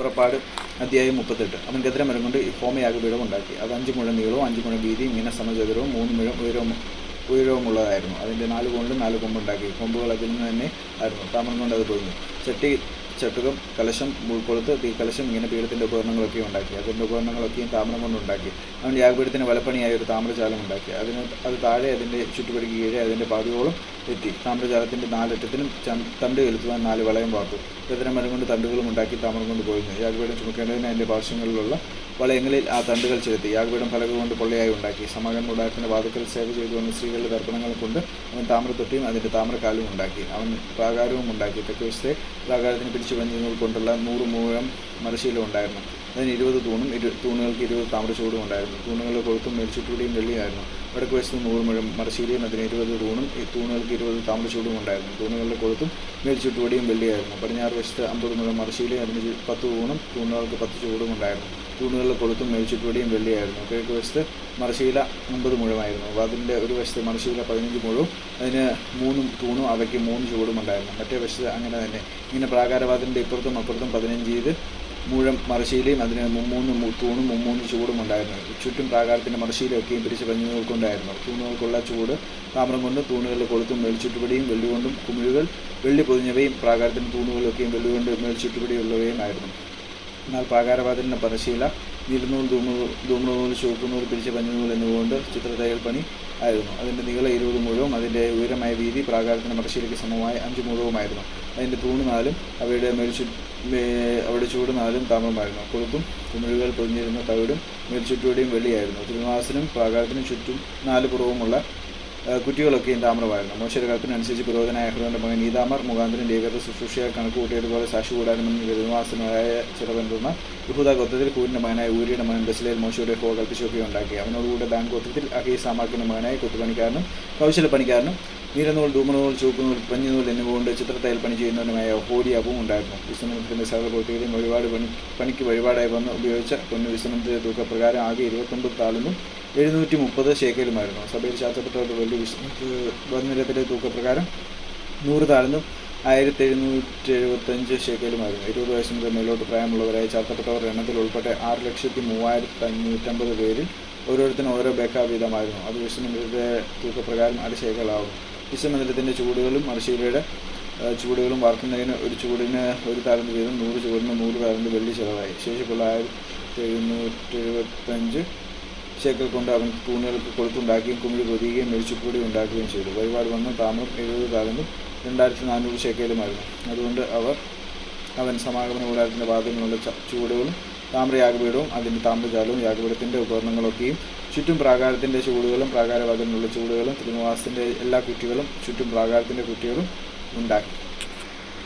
പുറപ്പാട് അധ്യായം മുപ്പത്തെട്ട്. അവൻ ഗദ്രമരം കൊണ്ട് ഹോമയാഗപീഠം ഉണ്ടാക്കി. അത് അഞ്ച് മുഴം നീളവും അഞ്ച് മുഴം വീതിയും ഇങ്ങനെ സമചതുരവും മൂന്ന് മുഴം ഉയരവും ഉയരവുമുള്ളതായിരുന്നു. അതിന്റെ നാല് കൊണ്ടും നാല് കൊമ്പുണ്ടാക്കി. കൊമ്പുകൾ അതിൽ നിന്ന് തന്നെ ആയിരുന്നു. താമരം കൊണ്ട് അത് പൊതിഞ്ഞു ചട്ടി ചട്ടുകം കലശം ഉൾക്കൊളുത്ത് ഈ കലശം ഇങ്ങനെ പീഠത്തിന്റെ ഉപകരണങ്ങളൊക്കെ ഉണ്ടാക്കി. അതിന്റെ ഉപകരണങ്ങളൊക്കെയും താമരം കൊണ്ടുണ്ടാക്കി അവൻ യാഗപീഠത്തിന് വലപ്പണിയായ ഒരു താമരചാലം ഉണ്ടാക്കി. അതിന് അത് താഴെ അതിന്റെ ചുറ്റുപടിക്ക് കീഴെ അതിന്റെ പാതിയോളം എത്തി താമ്രജാലത്തിന്റെ നാലറ്റത്തിനും തണ്ട് ചെലുത്തുവാൻ നാല് വളയം വാർത്തു. ഗതരം മരം കൊണ്ട് തണ്ടുകളും ഉണ്ടാക്കി താമരം കൊണ്ട് പോയിരുന്നു യാഗപീഠം ചുമക്കേണ്ടതിന് അതിന്റെ പാർശ്വങ്ങളിലുള്ള വളയങ്ങളിൽ ആ തണ്ടുകൾ ചെലുത്തി. യാഗപീഠം പലക കൊണ്ട് പൊള്ളയായി ഉണ്ടാക്കി. സമാഗമ കൂടാരത്തിന്റെ വാതുക്കൽ സേവ ചെയ്തു വന്ന സ്ത്രീകളുടെ തർപ്പണങ്ങൾ കൊണ്ട് അവൻ താമ്രത്തൊട്ടിയും അതിന്റെ താമ്രക്കാലും ഉണ്ടാക്കി. അവൻ പ്രാകാരവും ഉണ്ടാക്കി. തെക്കുവശത്തെ പ്രാകാരത്തിന് പിടിച്ചു പഞ്ഞുകൾ കൊണ്ടുള്ള നൂറ് മൂഴം മരശീലം ഉണ്ടായിരുന്നു. അതിന് ഇരുപത് തൂണും ഇരു തൂണുകൾക്ക് ഇരുപത് താമ്രച്ചൂടും ഉണ്ടായിരുന്നു. തൂണുകൾ കൊഴുത്തും മേൽച്ചുറ്റൂടിയും വെള്ളിയായിരുന്നു. വടക്ക് വശത്ത് നൂറ് മുഴം മരശീലയും അതിന് ഇരുപത് തൂണും ഈ തൂണുകൾക്ക് ഇരുപത് താമ്രച്ചൂടും ഉണ്ടായിരുന്നു. തൂണുകളുടെ കൊഴുത്തും മേൽച്ചുറ്റുപടിയും വെള്ളിയായിരുന്നു. പടിഞ്ഞാറ് വശത്ത് അമ്പത് മുഴം മരശീലയും അതിന് പത്ത് തൂണും തൂണുകൾക്ക് പത്ത് ചൂടും ഉണ്ടായിരുന്നു. തൂണുകളുടെ കൊളുത്തും മേൽച്ചുറ്റുപടിയും വെള്ളിയായിരുന്നു. കിഴക്ക് വശത്ത് മരശീല അമ്പത് മുഴമായിരുന്നു. അതിന്റെ ഒരു വശത്ത് മരശീല പതിനഞ്ച് മുഴവും അതിന് മൂന്നും തൂണും അവയ്ക്ക് മൂന്ന് ചൂടും ഉണ്ടായിരുന്നു. മറ്റേ വശത്ത് അങ്ങനെ തന്നെ. ഇങ്ങനെ പ്രാകാരവാദിന്റെ ഇപ്പുറത്തും അപ്പുറത്തും പതിനഞ്ച് ചെയ്ത് മുഴം മറശ്ശീലയും അതിന് മുമ്മൂന്ന് തൂണും മുമ്മൂന്ന് ചൂടും ഉണ്ടായിരുന്നു. ചുറ്റും പ്രാകാരത്തിന്റെ മറശ്ശീലയൊക്കെയും പിരിച്ച് പഞ്ഞുകൾ കൊണ്ടായിരുന്നു തൂണുകൾക്കുള്ള ചൂട് താമ്രം കൊണ്ടും തൂണുകളിൽ കൊളുത്തും മേൽച്ചുറ്റുപടിയും വെള്ളി കൊണ്ടും കുമിഴുകൾ വെള്ളി പൊതിഞ്ഞവയും പ്രാകാരത്തിന്റെ തൂണുകളിലൊക്കെയും വെള്ളി കൊണ്ട് മേൽച്ചുറ്റുപടിയുള്ളവയും ആയിരുന്നു എന്നാൽ പ്രാകാരവാതിലിന്റെ പദശീല നീലനൂൽ ധൂമനൂൽ ധൂമനൂൽ ചുവപ്പുനൂൽ പിരിച്ച പഞ്ഞുനൂൽ എന്നിവകൊണ്ട് ചിത്രതയ്യൽ പണി ആയിരുന്നു. അതിന്റെ നീളം ഇരുപത് മുഴവും അതിന്റെ ഉയരമായ വീതി പ്രാകാരത്തിന്റെ മടശ്ശേരിക്ക് സമമായ അഞ്ച് മുഴവുമായിരുന്നു അതിന്റെ തൂണ് നാലും അവയുടെ മേൽച്ചു അവിടെ ചൂട് നാലും താമരമായിരുന്നു. കൊളുത്തും കുമിഴുകൾ പൊതിഞ്ഞിരുന്ന തവിടും മേൽച്ചുറ്റോടെയും വെള്ളിയായിരുന്നു. തിരുവാസനും പ്രാകാരത്തിനും ചുറ്റും നാല് പുറവുമുള്ള കുറ്റികളൊക്കെയും താമ്രമായിരുന്നു. മോശയുടെ കൽപ്പനനുസരിച്ച് പുരോധനായ അഹ്റോന്റെ മകൻ നീതാമർ മുഖാന്തരം ദേവിയുടെ ശുശ്രൂഷയാൽ കണക്ക് കൂട്ടിയതുപോലെ സാക്ഷി കൂടാനുമെന്ന് തിരുനിവാസനായ ചിലവെന്തുന്ന യഹൂദ ഗോത്രത്തിൽ കൂരിന്റെ മകനായ ഊരിയുടെ മകൻ ബസിലേൽ മോശയുടെ ഹോ കൽപ്പിച്ചൊക്കെ ഉണ്ടാക്കി അവനോടുകൂടെ ദാൻ ഗോത്രത്തിൽ അഹീ സാമാക്കിന്റെ മകനായ കൊത്തുപണിക്കാരനും കൗശലപ്പണിക്കാരനും നീലനൂൽ ധൂമനൂൽ ചുവപ്പുനൂൽ പഞ്ഞുനൂൽ എന്നിവ കൊണ്ട് ചിത്രത്തയ്യൽ പണി ചെയ്യുന്നവനുമായ ഹോഡിയാവും ഉണ്ടായിരുന്നു വിശ്വനത്തിന്റെ സകല പ്രവൃത്തികളെയും വഴിപാട് പണി പണിക്ക് വഴിപാടായി വന്ന് ഉപയോഗിച്ച പൊന്നു വിശ്വനത്തിന്റെ തൂക്കപ്രകാരം ആകെ ഇരുപത്തൊമ്പത് താളിനും എഴുന്നൂറ്റി മുപ്പത് ശേഖലുമായിരുന്നു. സഭയിൽ ചാർത്തപ്പെട്ടവരുടെ വലിയ വിശ്വനത്ത് വന്നിരത്തിലെ തൂക്കപ്രകാരം നൂറ് താളിനും ആയിരത്തി എഴുന്നൂറ്റി എഴുപത്തഞ്ച് ശേഖലുമായിരുന്നു. ഇരുപത് വയസ്സ് മുതൽ മേലോട്ട് പ്രായമുള്ളവരായി ചാർത്തപ്പെട്ടവർ എണ്ണത്തിൽ ഉൾപ്പെടെ ആറ് ലക്ഷത്തി മൂവായിരത്തി അഞ്ഞൂറ്റമ്പത് പേരിൽ ഓരോരുത്തരും ഓരോ ബേക്ക വീതമായിരുന്നു അത് വിശ്വമന്ദിരത്തെ തൂക്കപ്രകാരം അര ശേഖലാവും വിശ്വമന്ദിരത്തിന്റെ ചൂടുകളും അരശീലയുടെ ചൂടുകളും വാർക്കുന്നതിന് ഒരു ചൂടിന് ഒരു താരന്ത് വീതം നൂറ് ചൂടിന് നൂറ് താരന്ത് വെള്ളി ചിലവായി. ശേഷിപ്പുള്ള ആയിരത്തി എഴുന്നൂറ്റി എഴുപത്തഞ്ച് ശേക്കൽ കൊണ്ട് അവൻ തൂണുകൾക്ക് കൊളുത്തുണ്ടാക്കുകയും കുമിഴി പൊതിയുകയും മെഴിച്ചുപൂടി ഉണ്ടാക്കുകയും ചെയ്തു. വഴിപാട് വന്ന് താമരം എഴുപത് താരനും രണ്ടായിരത്തി നാനൂറ് ശേക്കലുമായിരുന്നു അതുകൊണ്ട് അവർ അവൻ സമാഗമന കൂടാരത്തിന്റെ വാദങ്ങളുള്ള ചൂടുകളും താമ്രയാഗപീഠവും അതിന്റെ താമ്രജാലവും യാഗപീഠത്തിന്റെ ഉപകരണങ്ങളൊക്കെയും ചുറ്റും പ്രാകാരത്തിന്റെ ചൂടുകളും പ്രാകാരവാദത്തിനുള്ള ചൂടുകളും തിരുനിവാസത്തിന്റെ എല്ലാ കുറ്റികളും ചുറ്റും പ്രാകാരത്തിന്റെ കുറ്റികളും ഉണ്ടാക്കി.